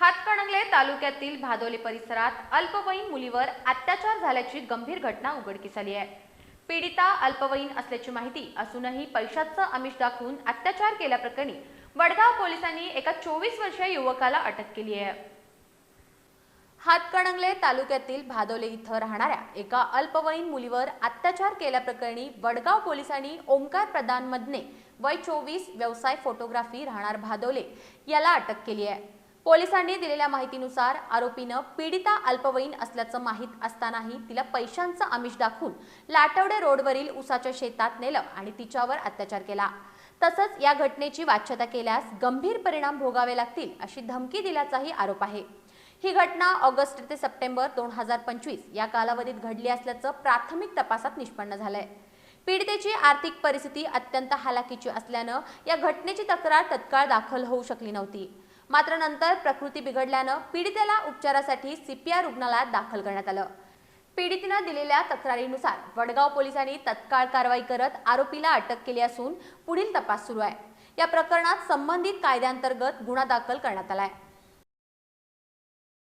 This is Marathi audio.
हातकणंगले तालुक्यातील भादोले परिसरात अल्पवयीन मुलीवर अत्याचार झाल्याची गंभीर घटना उघडकीस आली आहे. पीडिता अल्पवयीन असल्याची माहिती असूनही पैशाचं आमिष दाखवून अत्याचार केल्याप्रकरणी वडगाव पोलिसांनी एका चोवीस वर्षीय युवकाला अटक केली आहे. हातकणंगले तालुक्यातील भादोले इथं राहणाऱ्या एका अल्पवयीन मुलीवर अत्याचार केल्याप्रकरणी वडगाव पोलिसांनी ओंकार प्रधान मधने वय चोवीस व्यवसाय फोटोग्राफी राहणार भादोले याला अटक केली आहे. पोलिसांनी दिलेल्या माहितीनुसार आरोपीनं पीडिता अल्पवयीन असल्याचं माहीत असतानाही तिला पैशांचं आमिष दाखवून लाटवडे रोडवरील उसाच्या शेतात नेलं आणि तिच्यावर अत्याचार केला. तसंच या घटनेची वाच्यता केल्यास गंभीर परिणाम भोगावे लागतील अशी धमकी दिल्याचाही आरोप आहे. ही घटना ऑगस्ट ते सप्टेंबर दोन हजार पंचवीस या कालावधीत घडली असल्याचं प्राथमिक तपासात निष्पन्न झालंय. पीडितेची आर्थिक परिस्थिती अत्यंत हालाकीची असल्यानं या घटनेची तक्रार तत्काळ दाखल होऊ शकली नव्हती. मात्र नंतर प्रकृती बिघडल्यानं पीडितेला उपचारासाठी सीपीआर रुग्णालयात दाखल करण्यात आलं. पीडितीनं दिलेल्या तक्रारीनुसार वडगाव पोलिसांनी तत्काळ कारवाई करत आरोपीला अटक केली असून पुढील तपास सुरू आहे. या प्रकरणात संबंधित कायद्यांतर्गत गुन्हा दाखल करण्यात आला आहे